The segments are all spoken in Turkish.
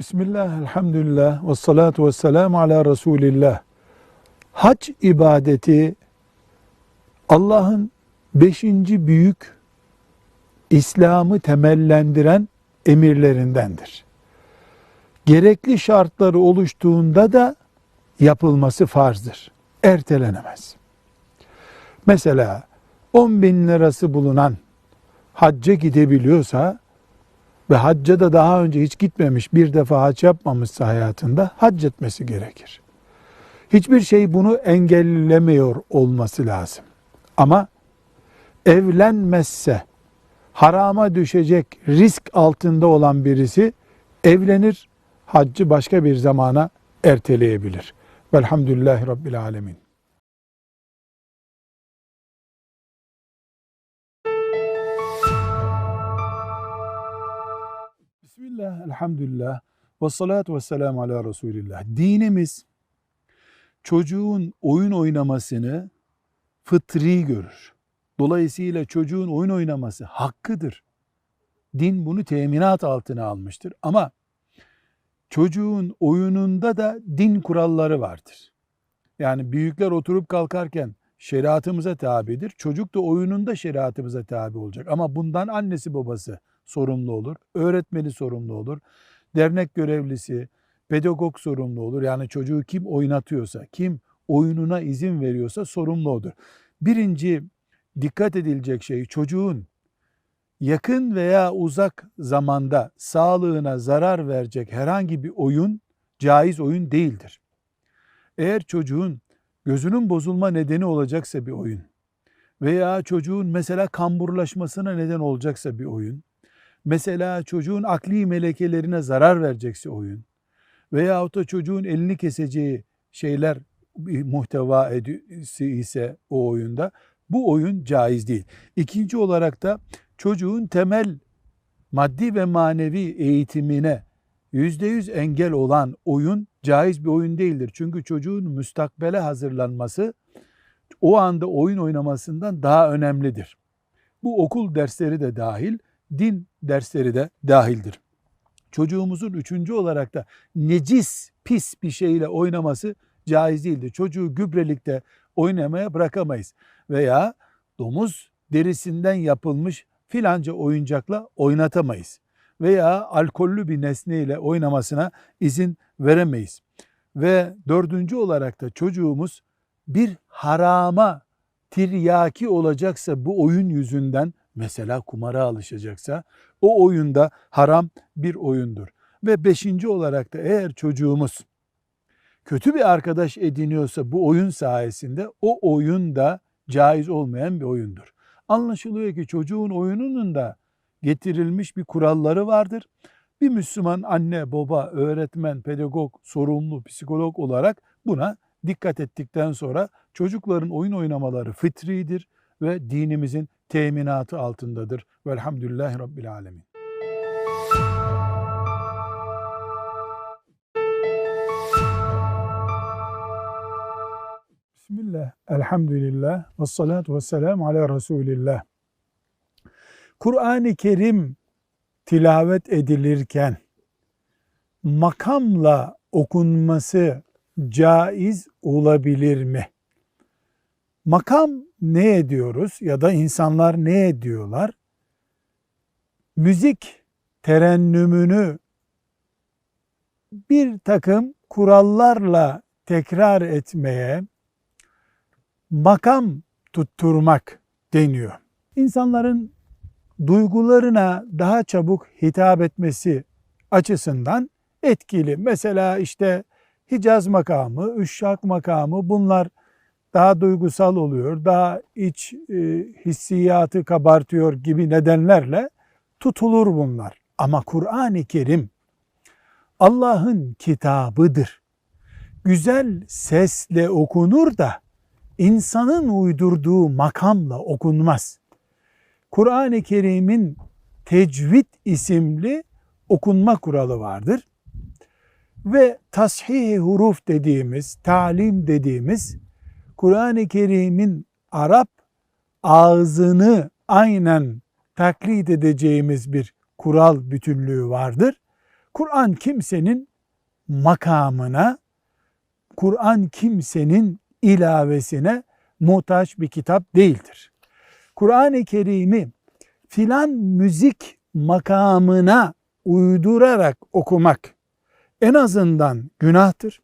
Bismillah, elhamdülillah, ve salatu ve selamu ala Resulillah. Hac ibadeti Allah'ın beşinci büyük İslam'ı temellendiren emirlerindendir. Gerekli şartları oluştuğunda da yapılması farzdır. Ertelenemez. Mesela 10 bin lirası bulunan hacca gidebiliyorsa ve hacca da daha önce hiç gitmemiş, bir defa hac yapmamışsa hayatında hac etmesi gerekir. Hiçbir şey bunu engellemiyor olması lazım. Ama evlenmezse harama düşecek risk altında olan birisi evlenir, haccı başka bir zamana erteleyebilir. Velhamdülillahi Rabbil Alemin. Bismillah, elhamdülillah, ve salatu ve selamu ala Resulillah. Dinimiz çocuğun oyun oynamasını fıtri görür. Dolayısıyla çocuğun oyun oynaması hakkıdır. Din bunu teminat altına almıştır. Ama çocuğun oyununda da din kuralları vardır. Yani büyükler oturup kalkarken şeriatımıza tabidir. Çocuk da oyununda şeriatımıza tabi olacak. Ama bundan annesi babası sorumlu olur. Öğretmeni sorumlu olur. Dernek görevlisi, pedagog sorumlu olur. Yani çocuğu kim oynatıyorsa, kim oyununa izin veriyorsa sorumlu olur. Birinci dikkat edilecek şey çocuğun yakın veya uzak zamanda sağlığına zarar verecek herhangi bir oyun caiz oyun değildir. Eğer çocuğun gözünün bozulma nedeni olacaksa bir oyun veya çocuğun mesela kamburlaşmasına neden olacaksa bir oyun, mesela çocuğun akli melekelerine zarar verecekse oyun veyahut da çocuğun elini keseceği şeyler muhteva ise o oyunda bu oyun caiz değil. İkinci olarak da çocuğun temel maddi ve manevi eğitimine yüzde yüz engel olan oyun caiz bir oyun değildir. Çünkü çocuğun müstakbele hazırlanması o anda oyun oynamasından daha önemlidir. Bu okul dersleri de dahil, din dersleri de dahildir. Çocuğumuzun üçüncü olarak da necis, pis bir şeyle oynaması caiz değildir. Çocuğu gübrelikte oynamaya bırakamayız. Veya domuz derisinden yapılmış filanca oyuncakla oynatamayız. Veya alkollü bir nesneyle oynamasına izin veremeyiz. Ve dördüncü olarak da çocuğumuz bir harama tiryaki olacaksa bu oyun yüzünden mesela kumara alışacaksa o oyunda haram bir oyundur. Ve beşinci olarak da eğer çocuğumuz kötü bir arkadaş ediniyorsa bu oyun sayesinde o oyun da caiz olmayan bir oyundur. Anlaşılıyor ki çocuğun oyununun da getirilmiş bir kuralları vardır. Bir Müslüman anne, baba, öğretmen, pedagog, sorumlu, psikolog olarak buna dikkat ettikten sonra çocukların oyun oynamaları fıtridir ve dinimizin teminatı altındadır. Velhamdülillahi Rabbil Alemin. Bismillah, elhamdülillah, ve salatu ve selamu ala Resulillah. Kur'an-ı Kerim tilavet edilirken makamla okunması caiz olabilir mi? Makam ne ediyoruz ya da insanlar ne ediyorlar? Müzik terennümünü bir takım kurallarla tekrar etmeye makam tutturmak deniyor. İnsanların duygularına daha çabuk hitap etmesi açısından etkili. Mesela işte Hicaz makamı, Üşşak makamı bunlar daha duygusal oluyor, daha iç e, hissiyatı kabartıyor gibi nedenlerle tutulur bunlar. Ama Kur'an-ı Kerim Allah'ın kitabıdır. Güzel sesle okunur da insanın uydurduğu makamla okunmaz. Kur'an-ı Kerim'in tecvid isimli okunma kuralı vardır. Ve tashih huruf dediğimiz, talim dediğimiz Kur'an-ı Kerim'in Arap ağzını aynen taklit edeceğimiz bir kural bütünlüğü vardır. Kur'an kimsenin makamına, Kur'an kimsenin ilavesine muhtaç bir kitap değildir. Kur'an-ı Kerim'i filan müzik makamına uydurarak okumak en azından günahtır.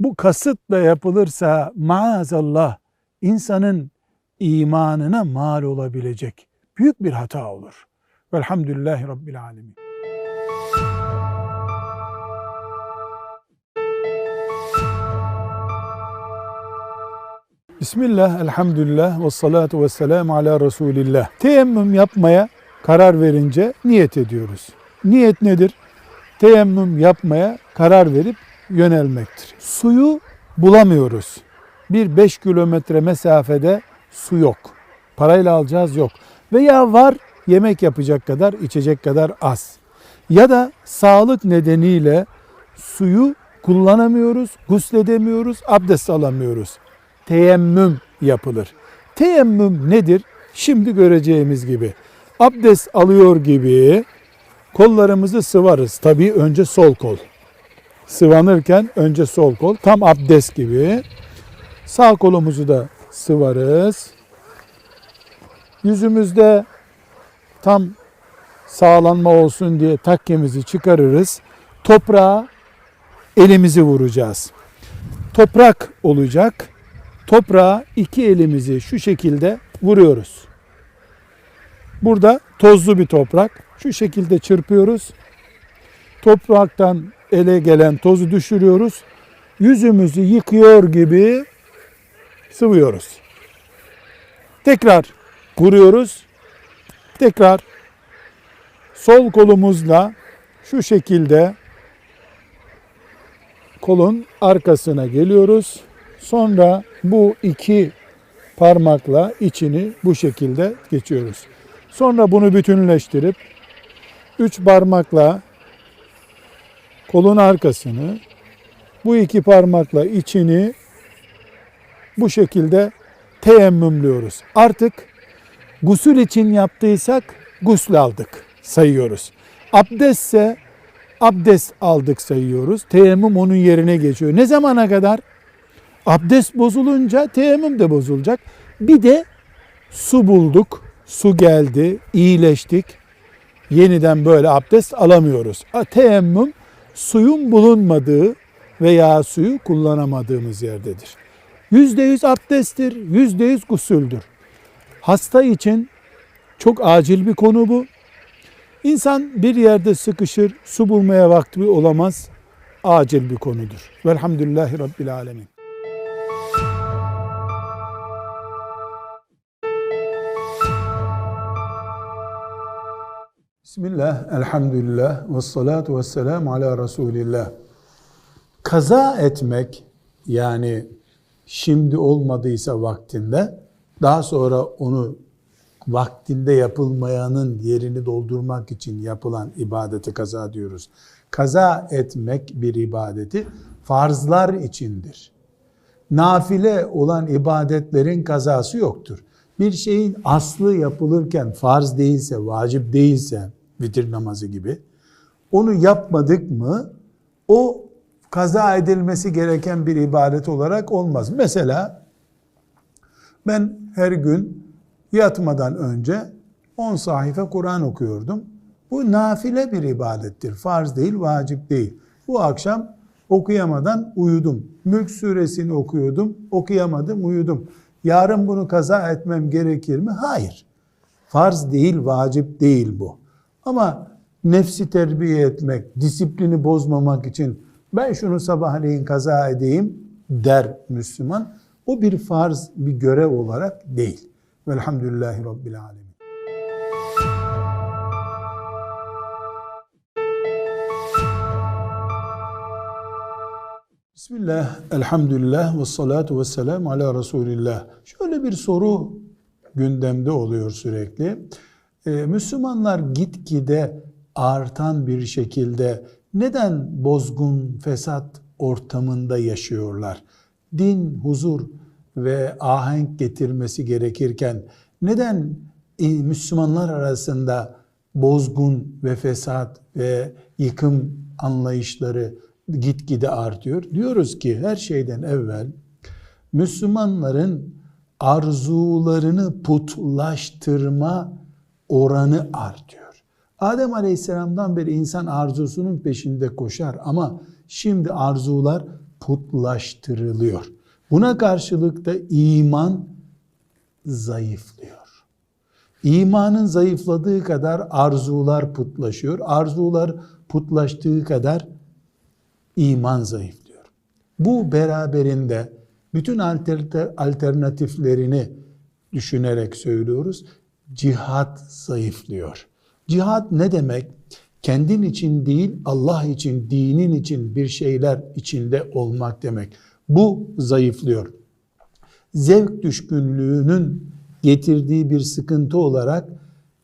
Bu kasıtla yapılırsa maazallah insanın imanına mal olabilecek büyük bir hata olur. Velhamdülillahi Rabbil Alemin. Bismillah, elhamdülillah ve salatu ve selamu ala Resulillah. Teyemmüm yapmaya karar verince niyet ediyoruz. Niyet nedir? Teyemmüm yapmaya karar verip yönelmektir. Suyu bulamıyoruz. Bir 5 kilometre mesafede su yok. Parayla alacağız yok. Veya var yemek yapacak kadar, içecek kadar az. Ya da sağlık nedeniyle suyu kullanamıyoruz, gusledemiyoruz, abdest alamıyoruz. Teyemmüm yapılır. Teyemmüm nedir? Şimdi göreceğimiz gibi. Abdest alıyor gibi kollarımızı sıvarız. Tabii önce sol kol. Sıvanırken önce sol kol. Tam abdest gibi. Sağ kolumuzu da sıvarız. Yüzümüzde tam sağlanma olsun diye takkemizi çıkarırız. Toprağa elimizi vuracağız. Toprak olacak. Toprağa iki elimizi şu şekilde vuruyoruz. Burada tozlu bir toprak. Şu şekilde çırpıyoruz. Topraktan ele gelen tozu düşürüyoruz. Yüzümüzü yıkıyor gibi sıvıyoruz. Tekrar vuruyoruz. Tekrar sol kolumuzla şu şekilde kolun arkasına geliyoruz. Sonra bu iki parmakla içini bu şekilde geçiyoruz. Sonra bunu bütünleştirip üç parmakla kolun arkasını bu iki parmakla içini bu şekilde teyemmümlüyoruz. Artık gusül için yaptıysak gusül aldık sayıyoruz. Abdestse abdest aldık sayıyoruz. Teyemmüm onun yerine geçiyor. Ne zamana kadar? Abdest bozulunca teyemmüm de bozulacak. Bir de su bulduk, su geldi, iyileştik. Yeniden böyle abdest alamıyoruz. Teyemmüm suyun bulunmadığı veya suyu kullanamadığımız yerdedir. Yüzde yüz abdesttir, yüzde yüz gusüldür. Hasta için çok acil bir konu bu. İnsan bir yerde sıkışır, su bulmaya vakti olamaz. Acil bir konudur. Velhamdülillahi Rabbil Alemin. Bismillah, elhamdülillah, ve salatu ve selamu ala Resulillah. Kaza etmek, yani şimdi olmadıysa vaktinde, daha sonra onu vaktinde yapılmayanın yerini doldurmak için yapılan ibadeti kaza diyoruz. Kaza etmek bir ibadeti farzlar içindir. Nafile olan ibadetlerin kazası yoktur. Bir şeyin aslı yapılırken farz değilse, vacip değilse, vitir namazı gibi, onu yapmadık mı o kaza edilmesi gereken bir ibadet olarak olmaz. Mesela ben her gün yatmadan önce 10 sayfa Kur'an okuyordum. Bu nafile bir ibadettir. Farz değil, vacip değil. Bu akşam okuyamadan uyudum. Mülk suresini okuyordum, okuyamadım, uyudum. Yarın bunu kaza etmem gerekir mi? Hayır. Farz değil, vacip değil bu. Ama nefsi terbiye etmek, disiplini bozmamak için ben şunu sabahleyin kaza edeyim der Müslüman. O bir farz, bir görev olarak değil. Velhamdülillahi Rabbil Alemin. Bismillah, elhamdülillah ve salatu ve selamu ala Resulillah. Şöyle bir soru gündemde oluyor sürekli. Ee, Müslümanlar gitgide artan bir şekilde neden bozgun, fesat ortamında yaşıyorlar? Din, huzur ve ahenk getirmesi gerekirken neden Müslümanlar arasında bozgun ve fesat ve yıkım anlayışları gitgide artıyor. Diyoruz ki her şeyden evvel Müslümanların arzularını putlaştırma oranı artıyor. Adem Aleyhisselam'dan beri insan arzusunun peşinde koşar ama şimdi arzular putlaştırılıyor. Buna karşılık da iman zayıflıyor. İmanın zayıfladığı kadar arzular putlaşıyor. Arzular putlaştığı kadar iman zayıflıyor. Bu beraberinde bütün alternatiflerini düşünerek söylüyoruz. Cihat zayıflıyor. Cihat ne demek? Kendin için değil, Allah için, dinin için bir şeyler içinde olmak demek. Bu zayıflıyor. Zevk düşkünlüğünün getirdiği bir sıkıntı olarak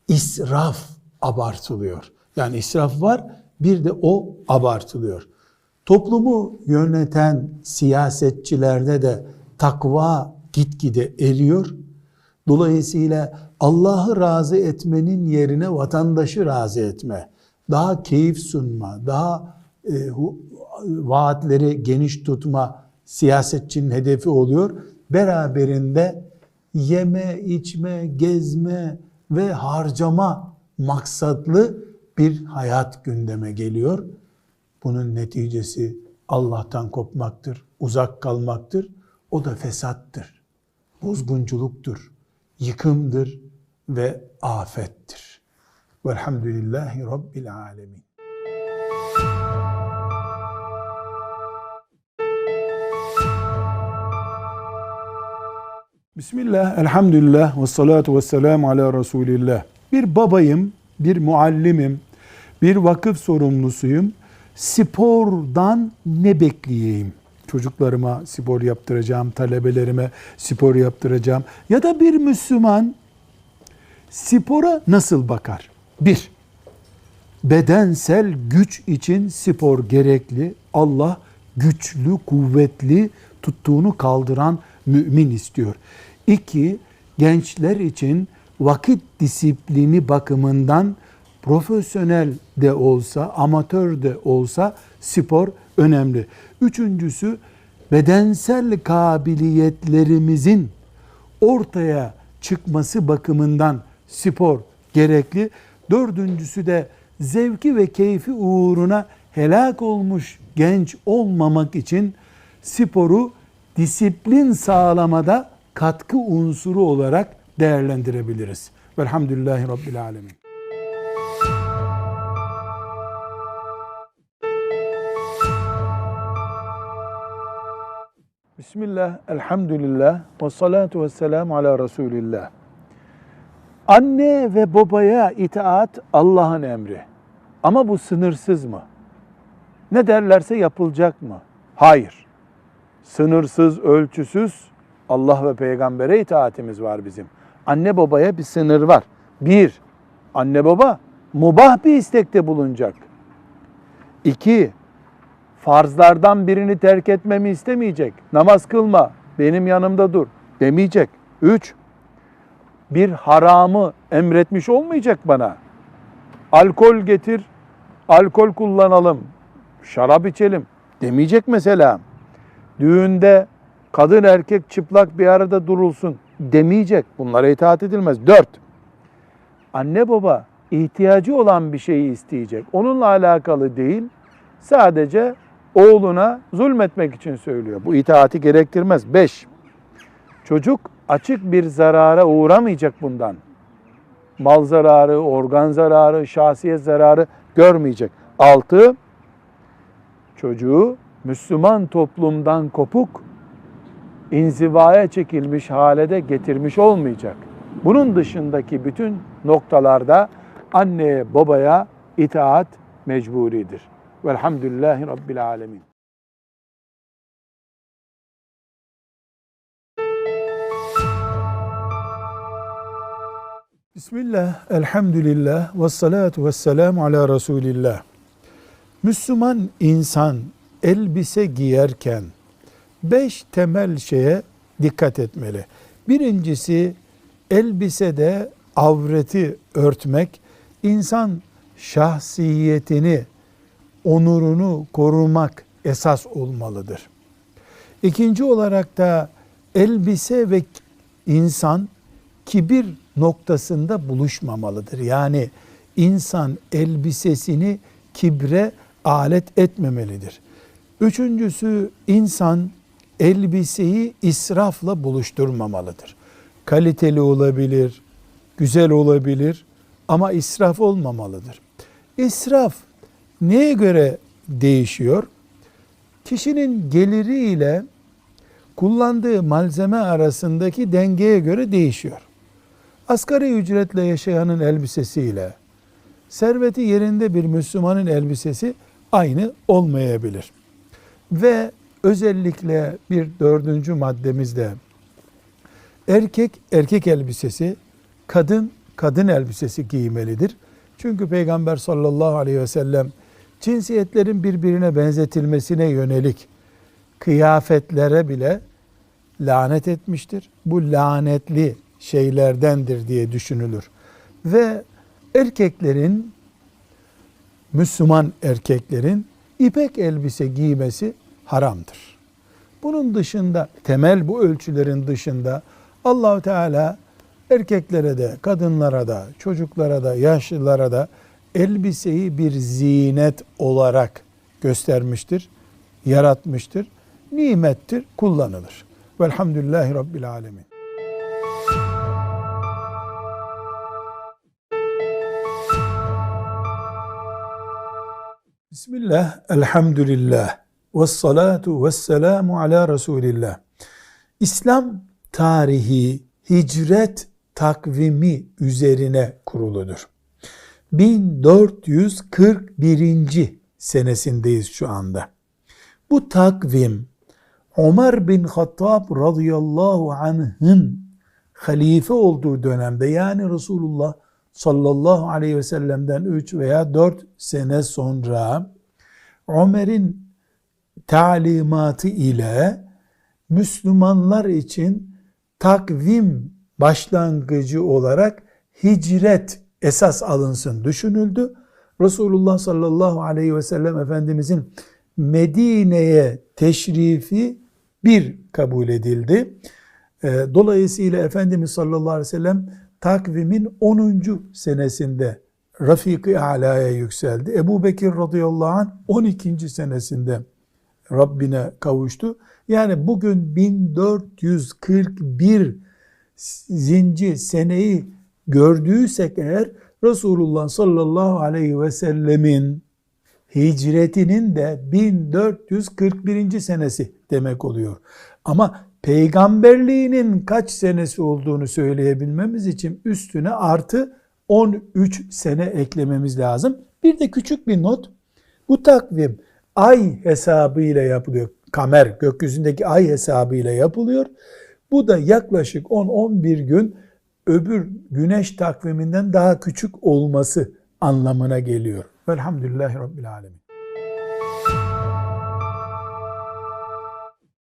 israf abartılıyor. Yani israf var, bir de o abartılıyor. Toplumu yöneten siyasetçilerde de takva gitgide eriyor. Dolayısıyla Allah'ı razı etmenin yerine vatandaşı razı etme, daha keyif sunma, daha e, vaatleri geniş tutma siyasetçinin hedefi oluyor. Beraberinde yeme, içme, gezme ve harcama maksatlı bir hayat gündeme geliyor. Bunun neticesi Allah'tan kopmaktır, uzak kalmaktır. O da fesattır, bozgunculuktur, yıkımdır ve afettir. Velhamdülillahi Rabbil Alemin. Bismillah, elhamdülillah ve salatu ve selamu ala Resulillah. Bir babayım, bir muallimim, bir vakıf sorumlusuyum. Spordan ne bekleyeyim? Çocuklarıma spor yaptıracağım, talebelerime spor yaptıracağım. Ya da bir Müslüman spora nasıl bakar? Bir, bedensel güç için spor gerekli. Allah güçlü, kuvvetli, tuttuğunu kaldıran mümin istiyor. İki, gençler için vakit disiplini bakımından profesyonel de olsa, amatör de olsa spor önemli. Üçüncüsü bedensel kabiliyetlerimizin ortaya çıkması bakımından spor gerekli. Dördüncüsü de zevki ve keyfi uğruna helak olmuş genç olmamak için sporu disiplin sağlamada katkı unsuru olarak değerlendirebiliriz. Velhamdülillahi Rabbil Alemin. Bismillah, elhamdülillah, ve salatu ve selamu ala Resulillah. Anne ve babaya itaat Allah'ın emri. Ama bu sınırsız mı? Ne derlerse yapılacak mı? Hayır. Sınırsız, ölçüsüz Allah ve peygambere itaatimiz var bizim. Anne babaya bir sınır var. Bir, anne baba mubah bir istekte bulunacak. İki, farzlardan birini terk etmemi istemeyecek. Namaz kılma, benim yanımda dur demeyecek. Üç, bir haramı emretmiş olmayacak bana. Alkol getir, alkol kullanalım, şarap içelim demeyecek mesela. Düğünde kadın erkek çıplak bir arada durulsun demeyecek. Bunlara itaat edilmez. Dört, anne baba ihtiyacı olan bir şeyi isteyecek. Onunla alakalı değil, sadece oğluna zulmetmek için söylüyor. Bu itaati gerektirmez. Beş, çocuk açık bir zarara uğramayacak bundan. Mal zararı, organ zararı, şahsiyet zararı görmeyecek. Altı, çocuğu Müslüman toplumdan kopuk, inzivaya çekilmiş halede getirmiş olmayacak. Bunun dışındaki bütün noktalarda anneye babaya itaat mecburidir. Velhamdülillahi Rabbil Alemin. Bismillah, elhamdülillah, ve salatu ve selamu ala Resulillah. Müslüman insan elbise giyerken beş temel şeye dikkat etmeli. Birincisi elbisede avreti örtmek insan şahsiyetini, onurunu korumak esas olmalıdır. İkinci olarak da elbise ve insan kibir noktasında buluşmamalıdır. Yani insan elbisesini kibre alet etmemelidir. Üçüncüsü insan elbiseyi israfla buluşturmamalıdır. Kaliteli olabilir, güzel olabilir ama israf olmamalıdır. İsraf neye göre değişiyor? Kişinin geliri ile kullandığı malzeme arasındaki dengeye göre değişiyor. Asgari ücretle yaşayanın elbisesiyle serveti yerinde bir Müslümanın elbisesi aynı olmayabilir. Ve özellikle bir dördüncü maddemizde erkek erkek elbisesi, kadın kadın elbisesi giymelidir. Çünkü Peygamber sallallahu aleyhi ve sellem cinsiyetlerin birbirine benzetilmesine yönelik kıyafetlere bile lanet etmiştir. Bu lanetli şeylerdendir diye düşünülür. Ve erkeklerin Müslüman erkeklerin ipek elbise giymesi haramdır. Bunun dışında temel bu ölçülerin dışında Allahu Teala erkeklere de, kadınlara da, çocuklara da, yaşlılara da elbiseyi bir zinet olarak göstermiştir, yaratmıştır. Nimettir, kullanılır. Velhamdülillahi Rabbil Alemin. Bismillah, elhamdülillah, ve salatu ve selamu ala Resulillah. İslam tarihi hicret takvimi üzerine kuruludur. 1441. senesindeyiz şu anda. Bu takvim Ömer bin Hattab radıyallahu anh'ın halife olduğu dönemde yani Resulullah sallallahu aleyhi ve sellem'den 3 veya 4 sene sonra Ömer'in talimatı ile Müslümanlar için takvim başlangıcı olarak hicret esas alınsın düşünüldü. Resulullah sallallahu aleyhi ve sellem Efendimizin Medine'ye teşrifi bir kabul edildi. Dolayısıyla Efendimiz sallallahu aleyhi ve sellem takvimin 10. senesinde Rafik-i Ala'ya yükseldi. Ebu Bekir radıyallahu anh 12. senesinde Rabbine kavuştu. Yani bugün 1441 zinci seneyi gördüysek eğer Resulullah sallallahu aleyhi ve sellemin hicretinin de 1441. senesi demek oluyor. Ama peygamberliğinin kaç senesi olduğunu söyleyebilmemiz için üstüne artı 13 sene eklememiz lazım. Bir de küçük bir not. Bu takvim ay hesabıyla yapılıyor. Kamer gökyüzündeki ay hesabıyla yapılıyor. Bu da yaklaşık 10-11 gün öbür güneş takviminden daha küçük olması anlamına geliyor. Velhamdülillahi Rabbil Alemin.